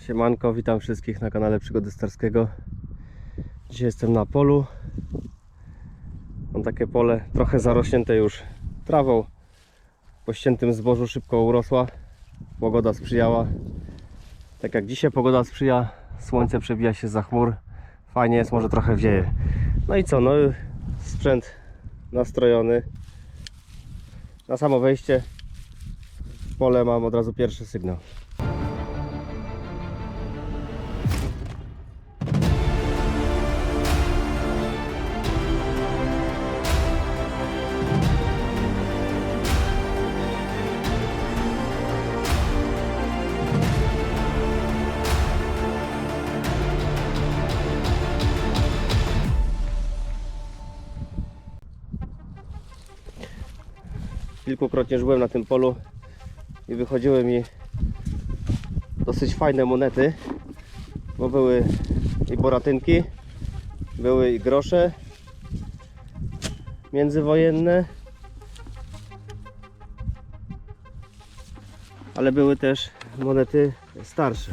Siemanko, witam wszystkich na kanale Przygody Starskiego. Dzisiaj jestem na polu. Mam takie pole trochę zarośnięte już trawą. Po ściętym zbożu szybko urosła. Pogoda sprzyjała. Tak jak dzisiaj pogoda sprzyja, słońce przebija się za chmur. Fajnie jest, może trochę wieje. No i co, no sprzęt nastrojony. Na samo wejście w pole mam od razu pierwszy sygnał. Kilkukrotnie już byłem na tym polu i wychodziły mi dosyć fajne monety, bo były i boratynki, były i grosze międzywojenne, ale były też monety starsze.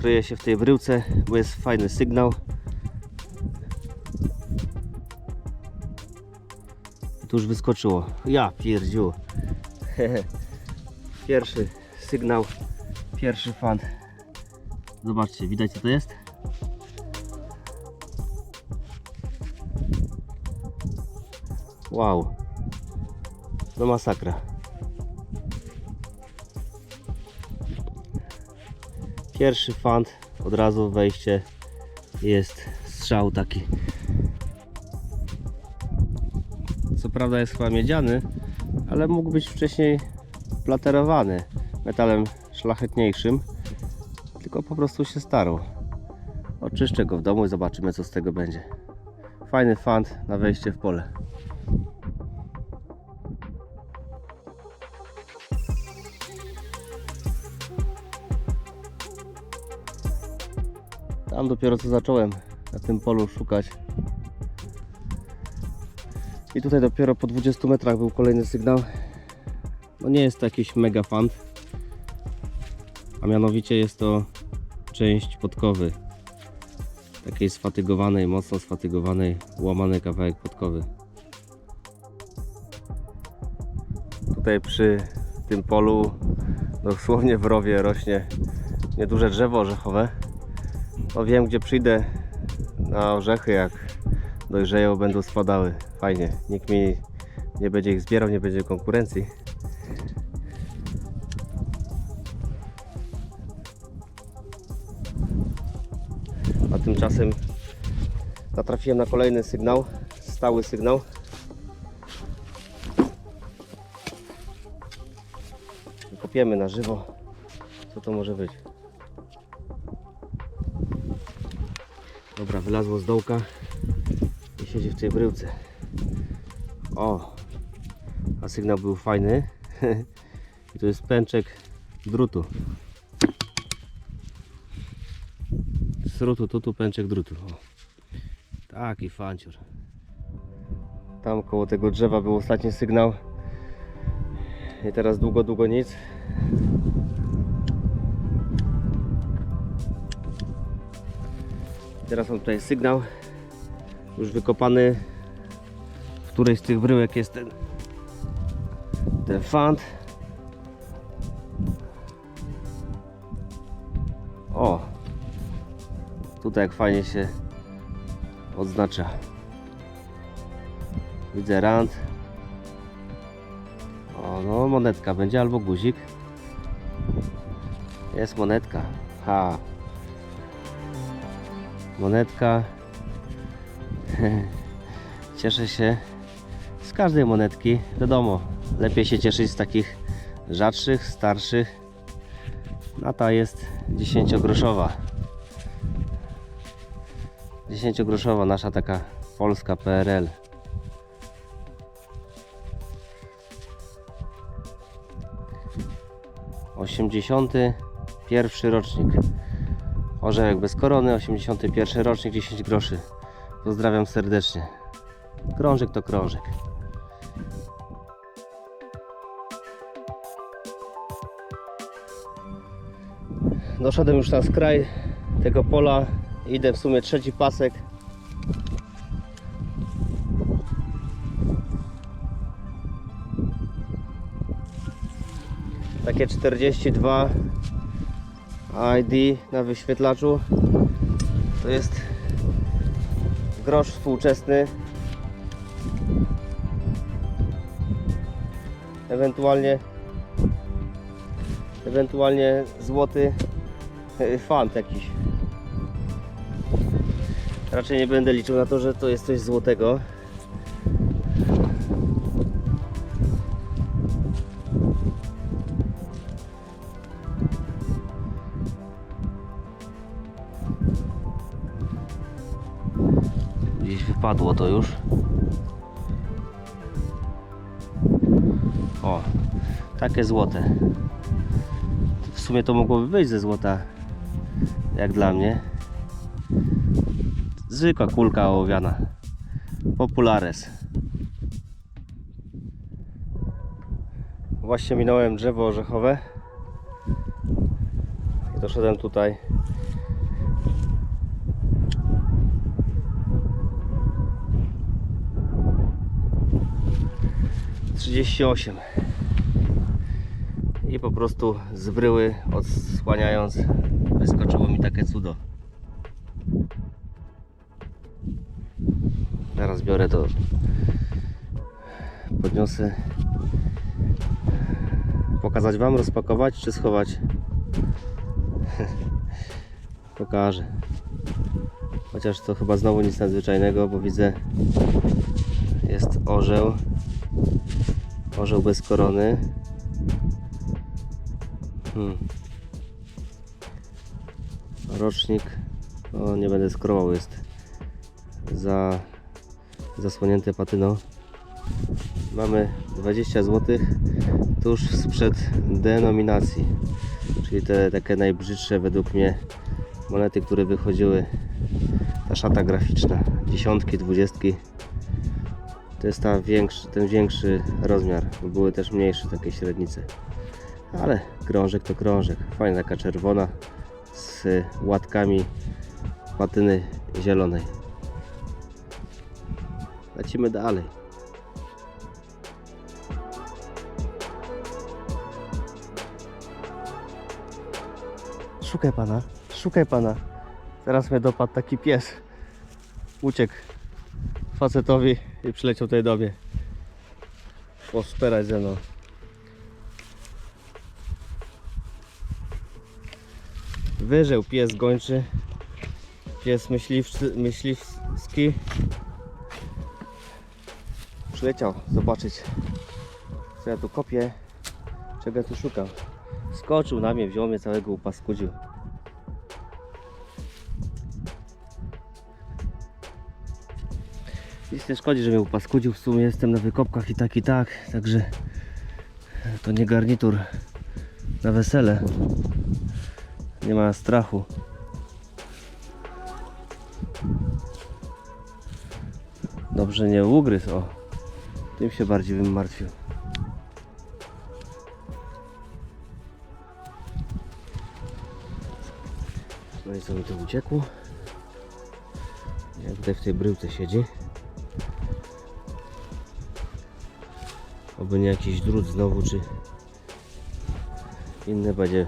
Kryje się w tej bryłce, bo jest fajny sygnał. Tu już wyskoczyło. Ja pierdziu. Pierwszy sygnał, pierwszy fan. Zobaczcie, widać co to jest? Wow. No masakra. Pierwszy fant, od razu wejście jest strzał taki. Co prawda jest chyba miedziany, ale mógł być wcześniej platerowany metalem szlachetniejszym, tylko po prostu się starł. Oczyszczę go w domu i zobaczymy co z tego będzie. Fajny fant na wejście w pole. Tam dopiero co zacząłem na tym polu szukać. I tutaj dopiero po 20 metrach był kolejny sygnał. No nie jest to jakiś mega fant. A mianowicie jest to część podkowy. Takiej sfatygowanej, mocno sfatygowanej, łamany kawałek podkowy. Tutaj przy tym polu dosłownie w rowie rośnie nieduże drzewo orzechowe. No wiem gdzie przyjdę na orzechy jak dojrzeją będą spadały. Fajnie. Nikt mi nie będzie ich zbierał, nie będzie konkurencji. A tymczasem natrafiłem na kolejny sygnał, stały sygnał. Kopiemy na żywo. Co to może być? Dobra, wylazło z dołka i siedzi w tej bryłce. O! A sygnał był fajny. I to jest pęczek drutu. Srutu, tutu, pęczek drutu. O. Taki fancior. Tam koło tego drzewa był ostatni sygnał. I teraz długo, długo nic. Teraz mam tutaj sygnał już wykopany w którejś z tych bryłek jest ten ten fant. O tutaj jak fajnie się odznacza. Widzę rand o no monetka będzie albo guzik. Jest monetka. Ha monetka. Cieszę się z każdej monetki. Wiadomo, lepiej się cieszyć z takich rzadszych, starszych. A ta jest 10-groszowa. 10-groszowa, nasza taka polska PRL. Osiemdziesiąty pierwszy rocznik. Orzełek bez korony, 81 rocznik, 10 groszy. Pozdrawiam serdecznie. Krążek to krążek. Doszedłem już na skraj tego pola. Idę w sumie trzeci pasek. Takie 42 ID na wyświetlaczu. To jest grosz współczesny. Ewentualnie ewentualnie złoty e, fant jakiś. Raczej nie będę liczył na to, że to jest coś złotego. Wypadło to już. O, takie złote. W sumie to mogłoby być ze złota, jak dla mnie. Zwykła kulka ołowiana. Populares. Właśnie minąłem drzewo orzechowe. Doszedłem tutaj. Trzydzieści osiem. I po prostu z bryły odsłaniając wyskoczyło mi takie cudo. Teraz biorę to, podniosę. Pokazać Wam, rozpakować czy schować? Pokażę. Chociaż to chyba znowu nic nadzwyczajnego, bo widzę jest orzeł. Orzeł bez korony. Hmm. Rocznik. O, nie będę skrował, jest za zasłonięte patyną. Mamy 20 zł tuż sprzed denominacji, czyli te takie najbrzydsze według mnie monety, które wychodziły. Ta szata graficzna, dziesiątki, dwudziestki. To jest ta większy, ten większy rozmiar, były też mniejsze takie średnice. Ale krążek to krążek. Fajna taka czerwona z łatkami patyny zielonej. Lecimy dalej. Szukaj pana, szukaj pana. Teraz mnie dopadł taki pies. Uciekł facetowi i przyleciał tutaj do mnie. Poszperać ze mną. Wyżył pies gończy. Pies myśliwczy, myśliwski. Przyleciał zobaczyć co ja tu kopię. Czego ja tu szukam. Skoczył na mnie, wziął mnie całego upaskudził. Nie szkodzi, że mnie upaskudził. W sumie jestem na wykopkach i tak i tak. Także to nie garnitur na wesele. Nie ma strachu. Dobrze nie ugryzł, o. Tym się bardziej bym martwił. No i co mi to uciekło? Jak tutaj w tej bryłce siedzi. Oby nie jakiś drut znowu, czy inne będzie.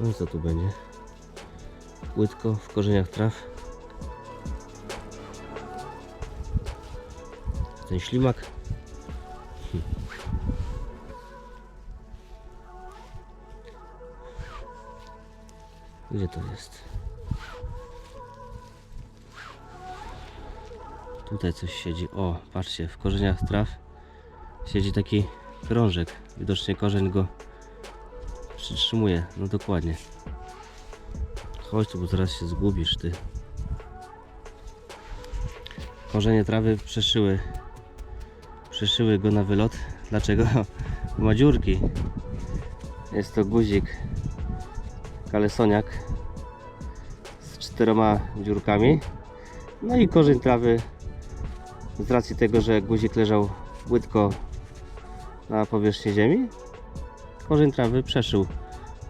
No i co tu będzie? Płytko w korzeniach traw. Ten ślimak. Hm. Gdzie to jest? Tutaj coś siedzi. O, patrzcie, w korzeniach traw siedzi taki krążek. Widocznie korzeń go przytrzymuje. No dokładnie. Chodź tu, bo zaraz się zgubisz ty. Korzenie trawy przeszyły. Przeszyły go na wylot. Dlaczego? Bo ma dziurki. Jest to guzik kalesoniak z czteroma dziurkami. No i korzeń trawy z racji tego, że guzik leżał płytko na powierzchni ziemi. Korzeń trawy przeszył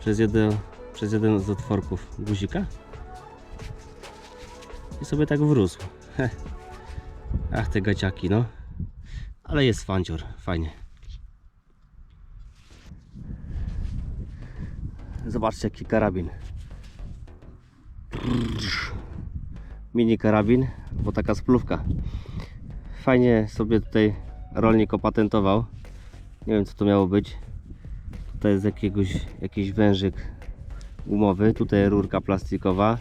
przez jeden, przez jeden z otworków guzika i sobie tak wrósł. Ach, te gaciaki, no. Ale jest fancior, fajnie. Zobaczcie jaki karabin. Mini karabin, bo taka splówka. Fajnie sobie tutaj rolnik opatentował. Nie wiem co to miało być. Tutaj jest jakiegoś, jakiś wężyk gumowy. Tutaj rurka plastikowa.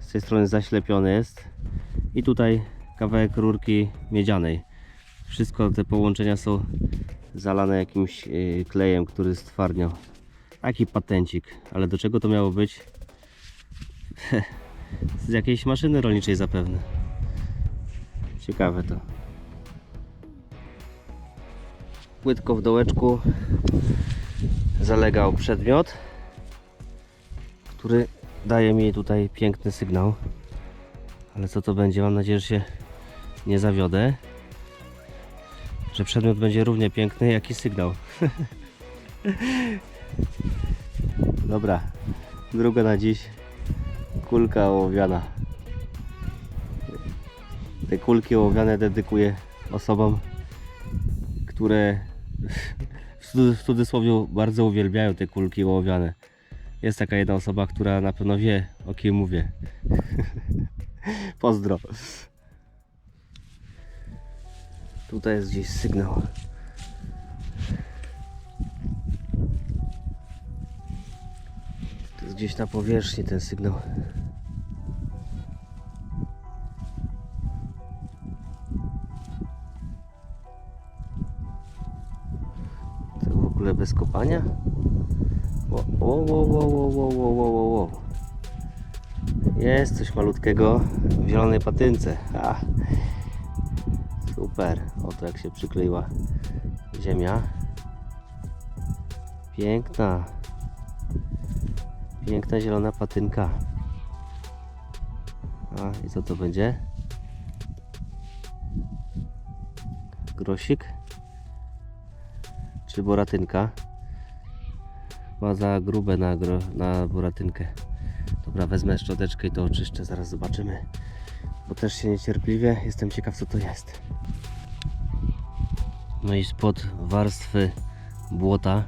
Z tej strony zaślepiony jest. I tutaj kawałek rurki miedzianej. Wszystko te połączenia są zalane jakimś yy, klejem, który stwardniał. Taki patencik. Ale do czego to miało być? Z jakiejś maszyny rolniczej zapewne. Ciekawe to. Płytko w dołeczku zalegał przedmiot, który daje mi tutaj piękny sygnał. Ale co to będzie? Mam nadzieję, że się nie zawiodę. Że przedmiot będzie równie piękny, jak i sygnał. Dobra, druga na dziś kulka ołowiana. Te kulki ołowiane dedykuję osobom, które w cud- w cudzysłowie bardzo uwielbiają te kulki ołowiane. Jest taka jedna osoba, która na pewno wie o kim mówię. Pozdro. Tutaj jest gdzieś sygnał. To jest gdzieś na powierzchni ten sygnał. bez kopania. Wow, wow, wow, wow, wow, wow, wow. Jest coś malutkiego w zielonej patynce. Super. Oto jak się przykleiła ziemia. Piękna. Piękna zielona patynka. A i co to będzie? Grosik. Czy boratynka? Ma za grube na, na boratynkę. Dobra, wezmę szczoteczkę i to oczyszczę, zaraz zobaczymy. Bo też się niecierpliwie, jestem ciekaw co to jest. No i spod warstwy błota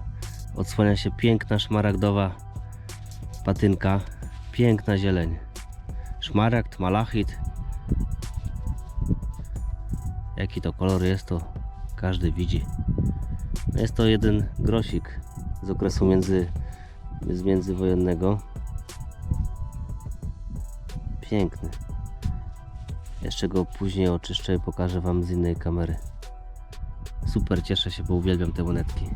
odsłania się piękna szmaragdowa patynka. Piękna zieleń. Szmaragd, malachit. Jaki to kolor jest, to każdy widzi. Jest to jeden grosik z okresu między, z międzywojennego. Piękny. Jeszcze go później oczyszczę i pokażę Wam z innej kamery. Super, cieszę się, bo uwielbiam te monetki.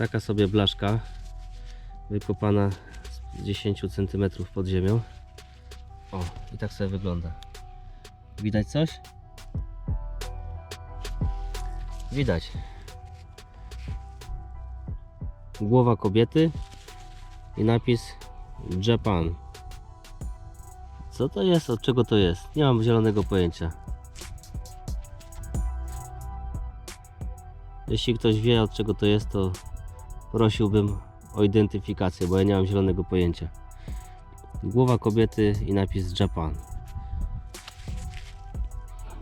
Taka sobie blaszka wykopana z 10 cm pod ziemią. O, i tak sobie wygląda. Widać coś? Widać. Głowa kobiety i napis Japan. Co to jest? Od czego to jest? Nie mam zielonego pojęcia. Jeśli ktoś wie od czego to jest, to prosiłbym o identyfikację, bo ja nie mam zielonego pojęcia. Głowa kobiety i napis Japan.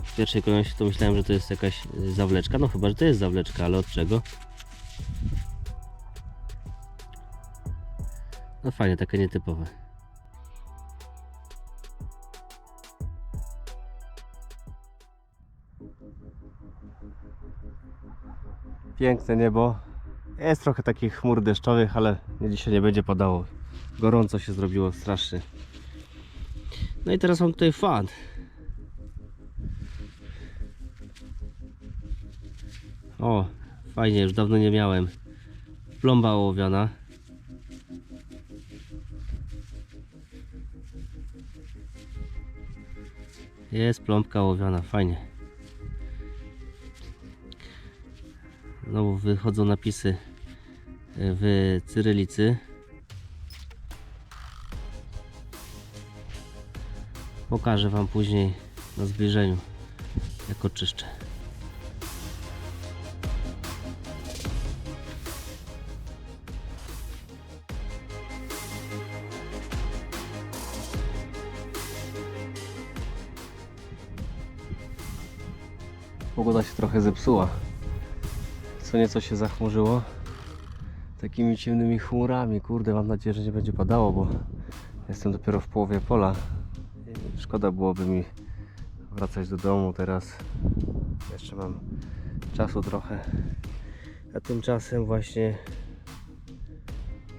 W pierwszej kolejności to myślałem, że to jest jakaś zawleczka. No chyba, że to jest zawleczka, ale od czego? No fajnie, takie nietypowe. Piękne niebo. Jest trochę takich chmur deszczowych, ale dzisiaj nie będzie padało. Gorąco się zrobiło strasznie. No i teraz mam tutaj fan. O, fajnie, już dawno nie miałem. Plomba ołowiana. Jest pląbka łowiana, fajnie. Znowu wychodzą napisy w cyrylicy. Pokażę Wam później na zbliżeniu, jak oczyszczę. Pogoda się trochę zepsuła. Co nieco się zachmurzyło. Takimi ciemnymi chmurami. Kurde, mam nadzieję, że nie będzie padało, bo jestem dopiero w połowie pola. Szkoda byłoby mi wracać do domu teraz. Jeszcze mam czasu trochę. A tymczasem właśnie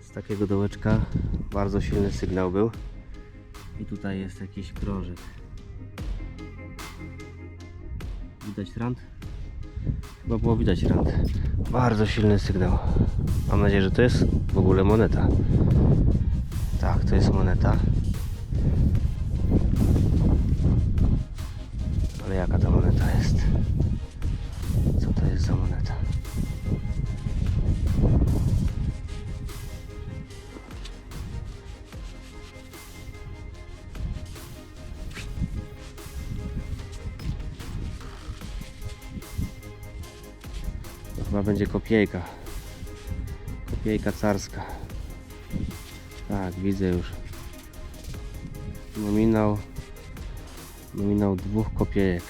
z takiego dołeczka bardzo silny sygnał był. I tutaj jest jakiś krążek. Widać rand? Chyba było widać rand. Bardzo silny sygnał. Mam nadzieję, że to jest w ogóle moneta. Tak, to jest moneta. Ale jaka ta moneta jest? Co to jest za moneta? Będzie kopiejka. Kopiejka carska. Tak, widzę już. Nominał. Nominał dwóch kopiejek.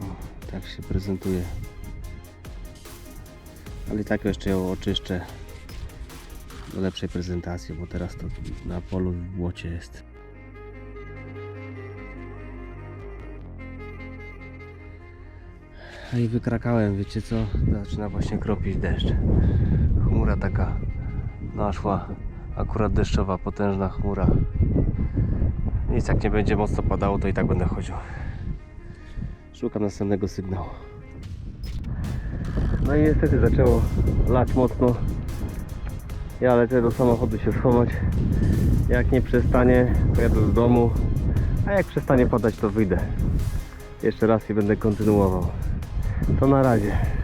O, tak się prezentuje. Ale i tak jeszcze ją oczyszczę do lepszej prezentacji, bo teraz to na polu w błocie jest. I wykrakałem, wiecie co? Zaczyna właśnie kropić deszcz. Chmura taka naszła, akurat deszczowa, potężna chmura. Nic jak nie będzie mocno padało, to i tak będę chodził. Szukam następnego sygnału. No i niestety zaczęło lać mocno. Ja lecę do samochodu się schować. Jak nie przestanie, pojadę do domu. A jak przestanie padać, to wyjdę. Jeszcze raz i będę kontynuował. To na razie.